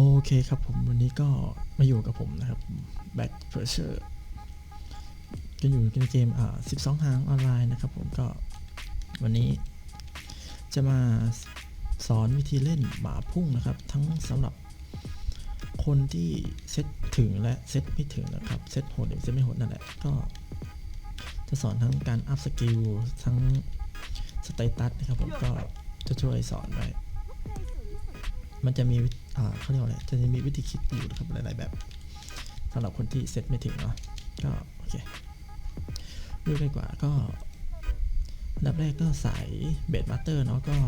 โอเคครับผมวันนี้ก็มาอยู่กับผมนะครับ Back Pressure ก็อยู่ในเกมอ่า12 หางออนไลน์นะครับผมก็วันนี้จะมาสอนวิธีเล่นหมาพุ่งนะครับ ทั้งสำหรับคนที่เซตถึงและเซตไม่ถึงนะครับเซตโหดหรือเซตไม่โหดนั่นแหละก็จะสอนทั้งการอัพสกิลทั้งสเตตัสนะครับผมก็จะช่วยสอนไว้มันจะมี เขาเรียกว่าอะไรจะมีวิธีคิดอยู่นะครับหลายๆแบบสำหรับคนที่เซตไม่ถึงเนาะก็โอเคดูดีกว่าก็อันดับแรกก็สายเบสมาสเตอร์เนาะก็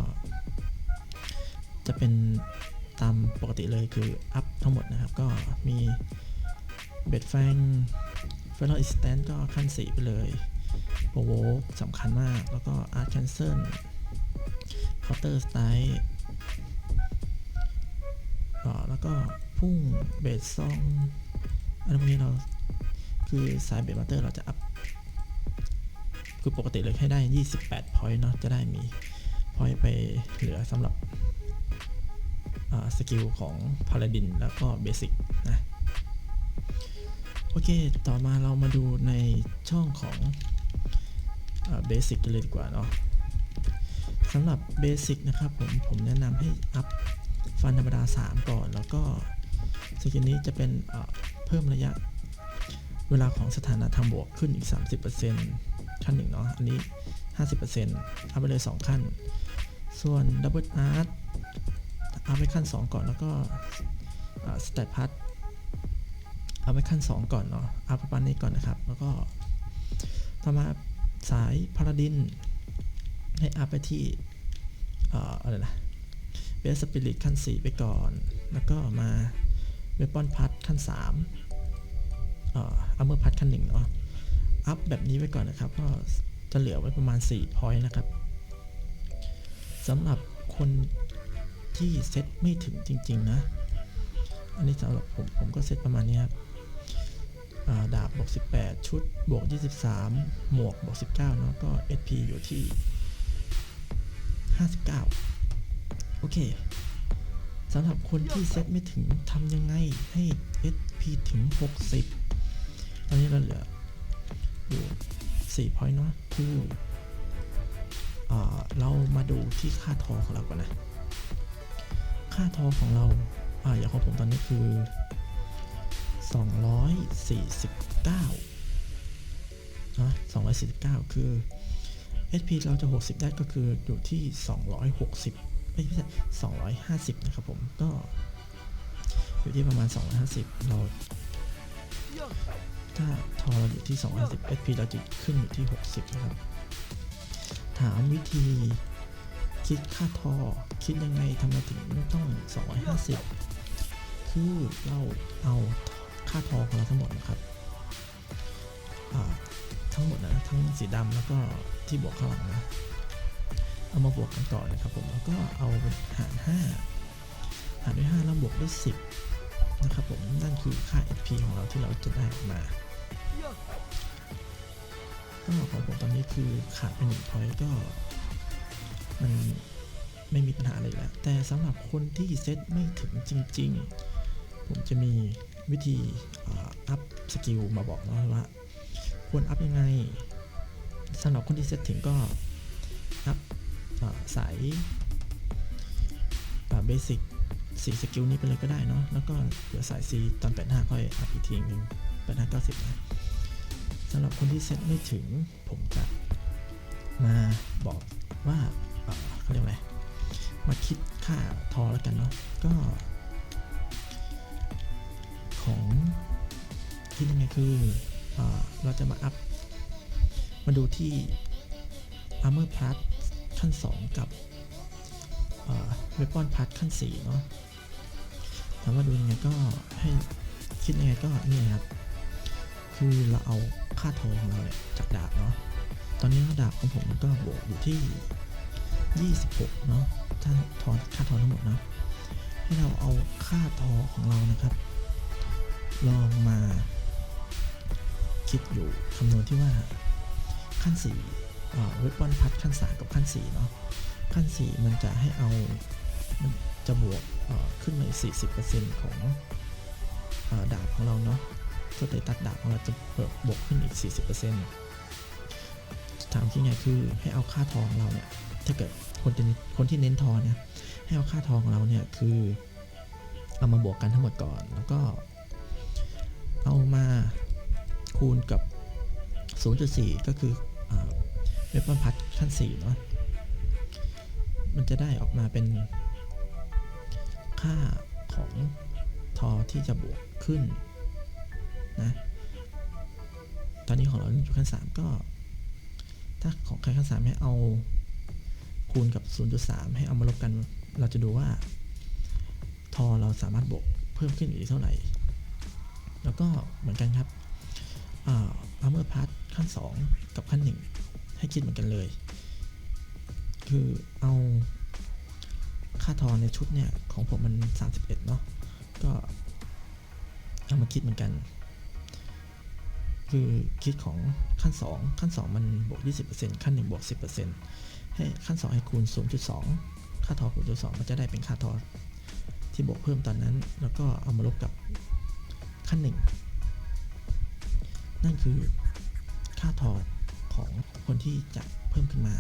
จะเป็นตามปกติเลยคืออัพทั้งหมดนะครับ ก็มีเบสแฟงเฟลอิสแตนก็ขั้น4ไปเลยโปรโวสำคัญมาก แล้วก็อาร์ตแคนเซิลเคาน์เตอร์สไตล์ อ่าแล้วก็พุ่งเบสซองอันพวกนี้เราคือสายเบสมาสเตอร์เราจะอัพคือปกติเลยให้ได้ 28 point เนาะจะได้มี point ไปเหลือสำหรับสกิลของพาราดินแล้วก็เบสิกนะ โอเค ต่อมาเรามาดูในช่องของเบสิกกันเลยดีกว่าเนาะสำหรับเบสิกนะครับผม ผมแนะนำให้อัพ ฟันธรรมดา 3 ก่อน แล้วก็สกิลนี้จะเป็นเพิ่มระยะเวลาของสถานะทางบวกขึ้นอีก 30%ขั้นหนึ่งเนาะ อันนี้ 50%อัพไปเลย 2 ขั้น ส่วนดับเบิลอาร์ตเอาไปขั้น 2 ก่อนแล้วก็สเตตพัทเอาไปขั้น 2 ก่อนเนาะ เอาประมาณนี้ก่อนนะครับ แล้วก็ต่อมาสายพาราดินให้อัพไปที่อออะไรนะ เบสสปิริตขั้น 4 ไปก่อน แล้วก็มาเวปอนพัทขั้น3เอ่ออัมเมอร์พัทขั้น1เนาะ อัพแบบนี้ไว้ก่อนนะครับ ก็จะเหลือไว้ประมาณ4พอยต์นะครับสำหรับคนที่เซตไม่ถึงจริง ๆ นะ อันนี้สำหรับผม ผมก็เซตประมาณนี้ครับอ่าดาบบวก18 ชุด บวก 23 หมวก บวก 19เนาะก็ SP อยู่ที่ 59 โอเคสำหรับคนที่เซตไม่ถึงทำยังไงให้ SP ถึง 60 ตอนนี้เราเหลืออยู่4 point เนาะคือเรามาดูที่ค่าทอของเราก่อนนะ ค่าทอของเราอ่าอย่างของผมตอนนี้คือ 249นะ249 คือ SP เราจะ 60 ได้ก็คืออยู่ที่ 260 ไม่ใช่250นะครับผมก็อยู่ที่ประมาณ 250 เรา ถ้าทอเราอยู่ที่ 250 SP เราจะขึ้นอยู่ที่ 60 นะครับ ถามวิธีคิดค่าทอ คิดยังไงทำไมถึงต้อง 250 คือเราเอาค่าทอของเราทั้งหมดนะครับ ทั้งหมดนะ ทั้งสีดำแล้วก็ที่บวกข้างหลังนะ เอามาบวกกันก่อนะครับผมแล้วก็เอาหาร 5 หารด้วย 5 แล้วบวกด้วย 10 นะครับผมนั่นคือค่า SP ของเราที่เราจะได้ออกมาก็ของผมตอนนี้คือขาดไปหนึ่งพอยต์ก็ มันไม่มีปัญหาอะไรแล้ว แต่สำหรับคนที่เซตไม่ถึงจริง ๆ ผมจะมีวิธีอัพสกิลมาบอกนะว่าควรอัพยังไงสำหรับคนที่เซตถึงก็อัพ สายเบสิกสี่สกิลนี้ไปเลยก็ได้เนาะ แล้วก็เดี๋ยวสาย C ตอน 85 ค่อยอัพอีกทีหนึ่ง85 90 นะสำหรับคนที่เซตไม่ถึง ผมจะมาบอกว่าเเขาเรียกอะไร มาคิดค่าทอแล้วกันเนาะ ก็ ของคิดยังไงคืออเราจะมาอัพ มาดูที่ Armor Plus ขั้น 2 กับเวปอนพัทขั้น4เนาะถามว่าดูยังไงก็ให้คิดยังไงก็นี่นะครับ คือเราเอาค่าโทของเราเนี่ยจากดาบเนาะ ตอนนี้ดาบของผมก็บวกอยู่ที่ 26 เนาะ ถ้าทอนค่าทอนทั้งหมดนะ ให้เราเอาค่าทอของเรานะครับ ลองมาคิดอยู่คำนวณที่ว่าขั้น 4 เวปอนพัทขั้น 3 กับขั้น4เนาะขั้น 4 มันจะให้เอามันจะบวกขึ้นมาอีก40%ของเอดาบของเราเนาะสเตตัสดาบของเราจะเปิดบวกขึ้นอีก 40%ถามที่ไงคือให้เอาค่าทองเราเนี่ยถ้าเกิดคนที่คนที่เน้นทองเนี่ยให้เอาค่าทองเราเนี่ยคือเอามาบวกกันทั้งหมดก่อน แล้วก็เอามาคูณกับ 0.4 ก็คือ เวปอนพัดขั้น4เนาะมันจะได้ออกมาเป็น ค่าของทอที่จะบวกขึ้นนะตอนนี้ของเราอยู่ขั้น 3 ก็ ถ้าของใครขั้น 3 ให้เอาคูณกับ 0.3 ให้เอามาลบกัน เราจะดูว่า ทอเราสามารถบวกเพิ่มขึ้นอีกเท่าไหร่ แล้วก็เหมือนกันครับ อ่า armor part ขั้น 2 กับขั้น 1 ให้คิดเหมือนกันเลย คือเอาค่าทอนในชุดเนี่ยของผมมัน 31 เนาะก็เอามาคิดเหมือนกัน คือคิดของขั้น 2 ขั้น 2 มันบวก 20%ขั้น 1 บวก 10%ให้ขั้น 2 ให้คูณ 0.2 ค่าทอคูณ0.2มันจะได้เป็นค่าทอที่บวกเพิ่มตอนนั้น แล้วก็เอามาลบกับขั้นหนึ่งนั่นคือค่าทอ ของคนที่จะเพิ่มขึ้นมา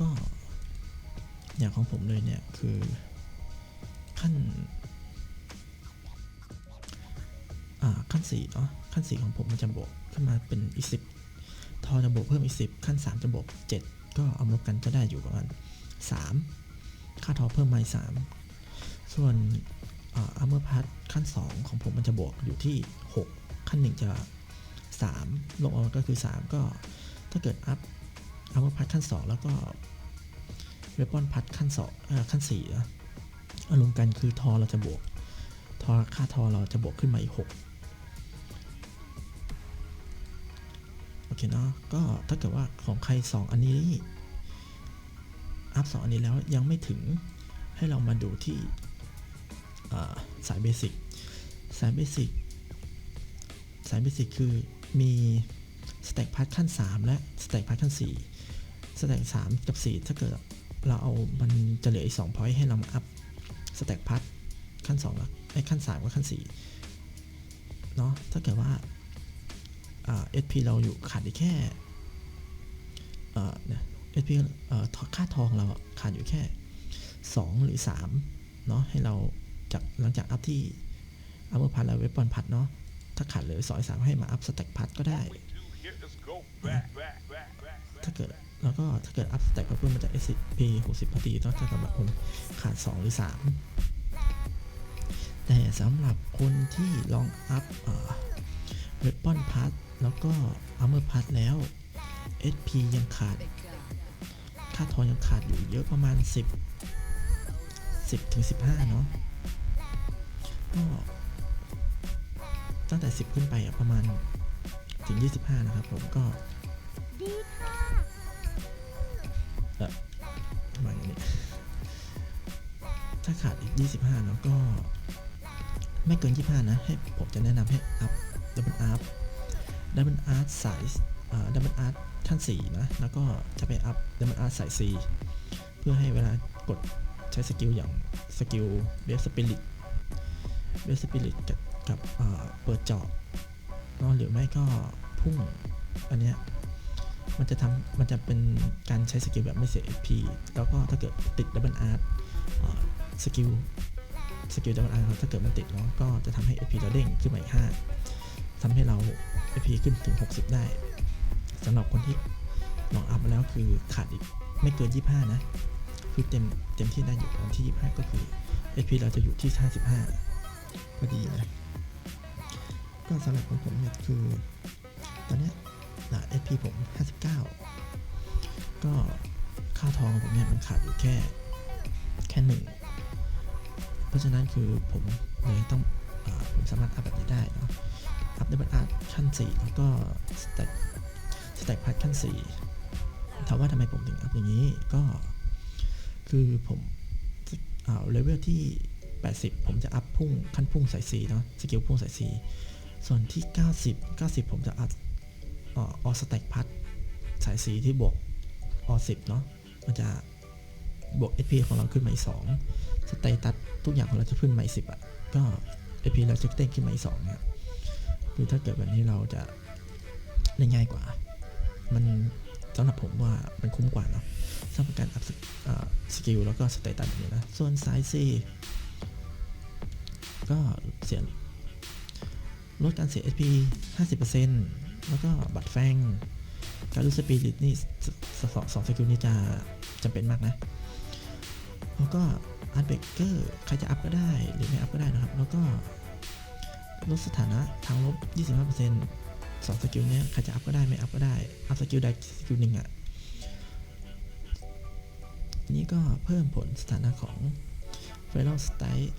ก็อย่างของผมเลยเนี่ยคือขั้นขั้น4เนาะขั้น 4 ของผมมันจะบวกขึ้นมาเป็นอีก 10 ทอจะบวกเพิ่มอีก 10 ขั้น 3 จะบวก 7 ก็เอามาลบกันจะได้อยู่ประมาณ 3 ค่าทอเพิ่มมาอีก3ส่วนอาร์เมอร์พัทขั้น 2 ของผมมันจะบวกอยู่ที่ 6 ขั้น 1 จะ 3 ลงออกก็คือ 3 ก็ถ้าเกิดอัพอาร์มอร์พัทขั้น 2 แล้วก็เวปอนพัทขั้น2เอ่อขั้น4นะเอารวมกันคือทอเราจะบวก ทอค่าทอเราจะบวกขึ้นมาอีก 6 โอเคเนาะก็ถ้าเกิดว่าของใคร 2 อันนี้อัพสองอันนี้แล้วยังไม่ถึงให้เรามาดูที่สายเบสิกสายเบสิกสายเบสิกคือ มีสแต็กพาร์ทขั้น 3 และสแต็กพาร์ทขั้น 4 สแต็ก3 กับ 4 ถ้าเกิดเราเอามันจะเหลืออีก2 point ให้เรามาอัพสแต็กพาร์ทขั้น2แล้วไอ้ขั้น 3 กับขั้น 4 เนาะถ้าเกิดว่าเอสพีเราอยู่ขาดอีกแค่เอ่อเนี่ยเอ่อค่าทองเราขาดอยู่แค่ 2 หรือ3เนาะให้เราจากหลังจากอัพที่อัพเปอร์พัทแล้วเวปอนพัทเนาะ ถ้าขาดเหลือสองสามให้มาอัพสแต็กพัทก็ได้ ถ้าเกิดแล้วก็ถ้าเกิดอัพสแต็กเพิ่มมันจะ SP 60พอดีต้องถ้าสำหรับคนขาด 2 หรือ 3 แต่สำหรับคนที่ลองอัพเวปอนพัทแล้วก็อัพเมอร์พัทแล้ว SP ยังขาด ค่าทอนยังขาดอยู่เยอะประมาณ 10 10ถึง15 เนาะก็ ตั้งแต่ 10 ขึ้นไปอะประมาณถึง 25 นะครับผมก็ดีค่ะเออประมาณนี้ถ้าขาดอีก 25เนาะก็ ไม่เกิน 25 นะ ให้ผมจะแนะนำให้อัพดับเบิลอาร์ดับเบิลอาร์สายดับเบิลอาร์ขั้น4นะ แล้วก็จะไปอัพดับเบิลอาร์สาย C เพื่อให้เวลากดใช้สกิลอย่างสกิลเบสสปิริตเบสสปิริตกับ กับเปิดเจาะเนาะหรือไม่ก็พุ่งอันเนี้ยมันจะทำมันจะเป็นการใช้สกิลแบบไม่เสีย HP แล้วก็ถ้าเกิดติดดับเบิลอาร์ตสกิลสกิลดับเบิลอาร์ถ้าเกิดมันติดเนาะก็จะทำให้ HP เราเด้งขึ้นมาอีก5ทำให้เรา HP ขึ้นถึง 60 ได้สำหรับคนที่ลองอัพมาแล้วคือขาดอีกไม่เกิน 25 นะ คือเต็มเต็มที่ได้อยู่ตอนที่ 25 ก็คือ HP เราจะอยู่ที่ 55 ก็ดีนะ ก็สำหรับของผมเนี่ยคือตอนนี้นะ HP ผม 59 ก็ค่าทองของผมเนี่ยมันขาดอยู่แค่แค่หนึ่งเพราะฉะนั้นคือผมเลยต้องอผมสามารถอัพแบบนี้ได้เนาะอัพได้เป็นอาร์ตขั้น 4 แล้วก็สแต็กสแต็กพัดขั้น 4 ถามว่าทำไมผมถึงอัพอย่างนี้ก็คือผมอ่าเลเวลที่ 80 ผมจะอัพพุ่งขั้นพุ่งสาย 4 เนาะสกิลพุ่งสาย 4 ส่วนที่ 90 90 ผมจะอัพออสแต็กพัดสาย4ที่บวกอ10 เนาะมันจะบวก SP ของเราขึ้นมาอีกสองสเตตัสทุกอย่างของเราจะขึ้นมาอีกสิบอะก็ SP เราจะเต้นขึ้นมาอีกสองเนี่ยคือถ้าเกิดแบบนี้เราจะเล่นง่ายกว่า มันสำหรับผมว่ามันคุ้มกว่าเนาะสำหรับการอัพสกิลแล้วก็สเตตัสแบบนี้นะ ส่วนสายซีก็เสีย ลดการเสีย SP 50%แล้วก็บัตรแฟงการรู้สปีริตนี่สองสองสกิลนี้จะจำเป็นมากนะ แล้วก็อันเบเกอร์ใครจะอัพก็ได้หรือไม่อัพก็ได้นะครับ แล้วก็ลดสถานะทางลบ 25%สองสกิลนี้ใครจะอัพก็ได้ไม่อัพก็ได้ อัพสกิลใดสกิลหนึ่งอะ่ะนี่ก็เพิ่มผลสถานะของ f i n a l Strike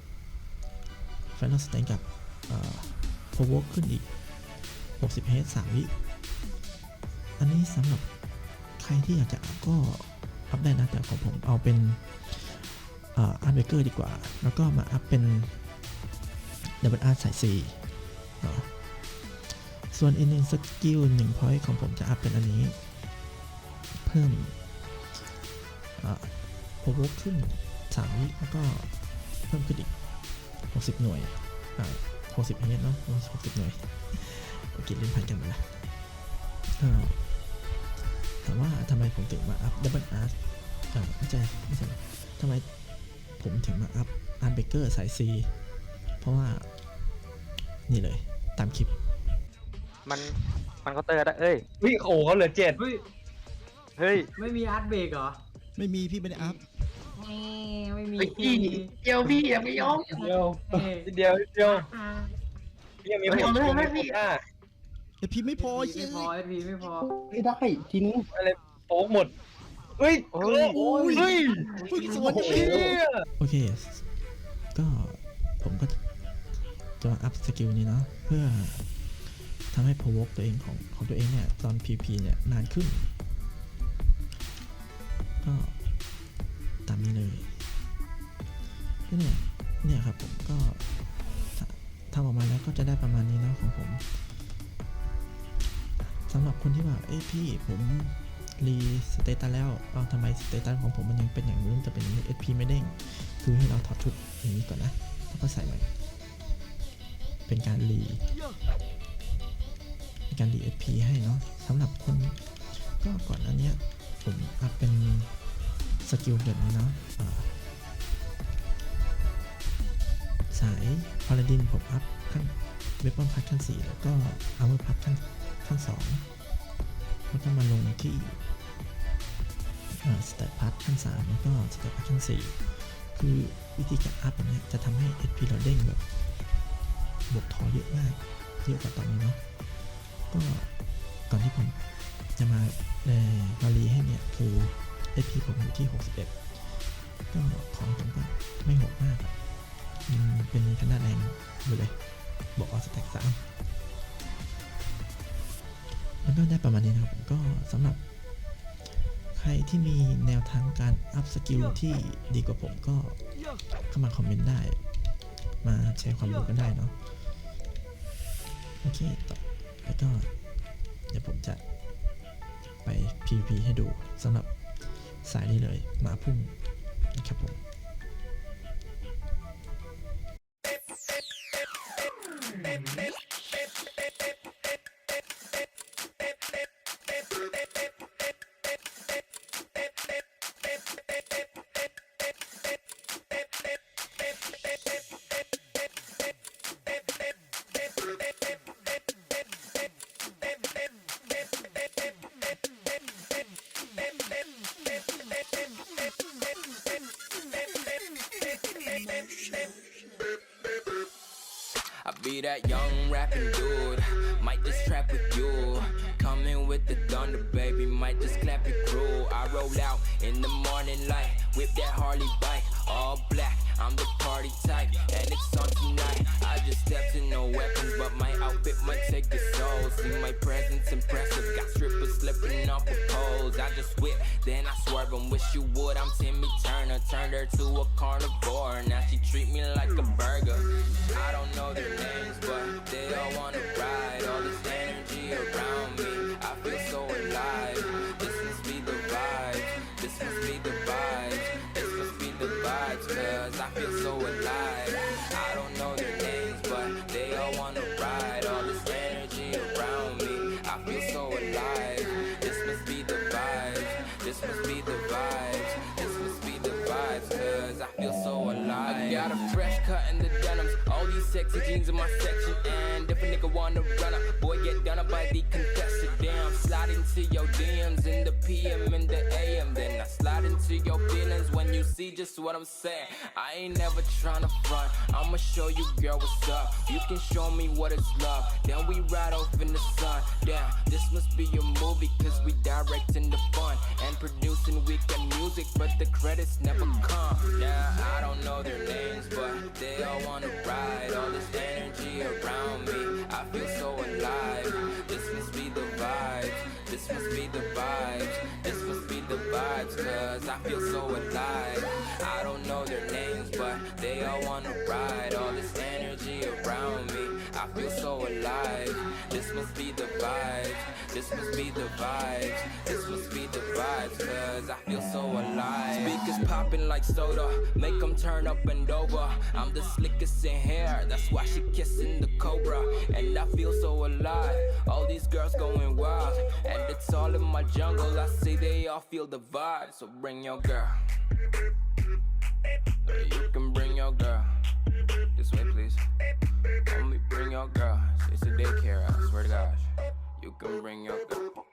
f i n a l Strike กับ เอ่อกขึ้นอีก 60 h 3วิ อันนี้สำหรับใครที่อยากจะอัพก็อัพได้นะ แต่ของผมเอาเป็นอาร์เบเกอร์ดีกว่า แล้วก็มาอัพเป็นดับเบิลอาร์สายซีเนาะส่วนอีกหนึ่งสกิลหนึ่งพอยต์ของผมจะอัพเป็นอันนี้ เพิ่มโพวกขึ้น3วิแล้วก็เพิ่มขึ้นอีก 60 หน่วยอ่า 60เฮดเนาะ60หน่วยโอเคเล่นพันกันมาละก็ถามว่าทำไมผมถึงมาอัพดับเบิลอาร์อ่าไม่ใช่ไม่ใช่ทำไมผมถึงมาอัพอาร์เบเกอร์สายซีเพราะว่า นี่เลยตามคลิป มันมันเคาน์เตอร์ได้เอ้ยวิ่งโอ้เขาเหลือเจ็ดเฮ้ยเฮ้ยไม่มีอาร์ตเบรกเหรอไม่มีพี่ไม่ได้อัพแหมไม่มีไอ้พี่เดียวพี่อย่าไม่ยอมเดียวเอ้ยนิดเดียวนิดเดียวอ่า พี่ยังมีไม่ยอมเลยไม่พี่อะแต่พี่ไม่พอไม่พอเอพีไม่พอไม่ได้ทีนี้อะไรโป๊กหมดเฮ้ยโอ้ยโอ้ยเฮ้ยเพิ่งสวนโอ้ยังโหไม่โอเค ก็ผมก็จะมาอัพสกิลนี้เนาะเพื่อทำให้ provoke ตัวเองของของตัวเองเนี่ยตอน PP เนี่ยนานขึ้น ก็ตามนี้เลยก็เนี่ยเนี่ยครับผมก็ถ้าทำออกมาแล้วก็จะได้ประมาณนี้เนาะของผมสำหรับคนที่ว่าเอ้ยพี่ผมรีสเตตัสแล้วเอาทำไมสเตตัสของผมมันยังเป็นอย่างนู้นจะเป็นอย่างนี้ SP ไม่เด้ง คือให้เราถอดชุดอย่างนี้ก่อนนะ แล้วก็ใส่ใหม่ เป็นการรีเป็นการรี SP ให้เนาะสำหรับคนก็ก่อนอันเนี้ยผมอัพเป็นสกิลแบบนี้เนาะ สายพาราดินผมอัพขั้นเวปอนพัทขั้น 4 แล้วก็อาเมอร์พัทขั้นขั้น2แล้วก็มาลงที่สเตตพัทขั้น 3 แล้วก็สเตตพัทขั้น 4 คือวิธีการอัพแบบเนี้ยจะทำให้ SP เราเด้งแบบบวกทอเยอะมากเยอะกว่าตอนนี้เนาะก็ก่อนที่ผมจะมาเอ่อมารีให้เนี่ยคือ SP ผมอยู่ที่ 61 ก็ของผมก็ไม่โหดมาก เป็นขนาดแรงอยู่เลยบอกเอสแต็กสามมันก็ได้ประมาณนี้นะครับ ก็สำหรับใครที่มีแนวทางการอัพสกิลที่ดีกว่าผมก็เข้ามาคอมเมนต์ได้ มาแชร์ความรู้กันได้เนาะโอเคต่อแล้วก็เดี๋ยวผมจะไป PVP ให้ดูสำหรับสายนี้เลยหมาพุ่ง I be that young rapping dude. Might just trap with you. Coming with the thunder, baby. Might just clap it crew. I roll out in the morning light. Whip that Harley bike. All black. I'm the party type. And it's on tonight. I just stepped in no weapons, but my outfit might take the soul. See my presence impressive. Got strippers slipping off the poles. I just whip, then I swerve and wish you would. I'm Timmy Turner. Turned her to a carnivore. Now she treat me like sexy jeans in my section. And if a nigga wanna run up, boy, get done up by the contestant. Damn, slide into your DMs in the PM and the AM. Then I slide into your feelings when you see just what I'm saying. I ain't never tryna front. I'ma show you, girl, what's up. You can show me what it's love. Then we ride off in the sun. Damn, this must be a movie, cause we directing the fun and producing weekend music, but the credits never come. Yeah, I don't know their names, but they all wanna ride. All this energy around me, I feel so alive. This must be the vibes, this must be the vibes, this must be the vibes, cause I feel so alive. I don't know their names, but they all wanna ride. All this energy around me, I feel so alive. This must be the vibes, this must be the vibes, this must be the vibes, cause I feel so alive. Speakers popping like soda, make them turn up and over. I'm the slickest in hair, that's why she kissing the cobra. And I feel so alive, all these girls going wild. And it's all in my jungle, I see they all feel the vibe. So bring your girl. You can bring your girl. This way, please. Only bring your girl. It's a daycare, I swear to gosh. You can bring your girl.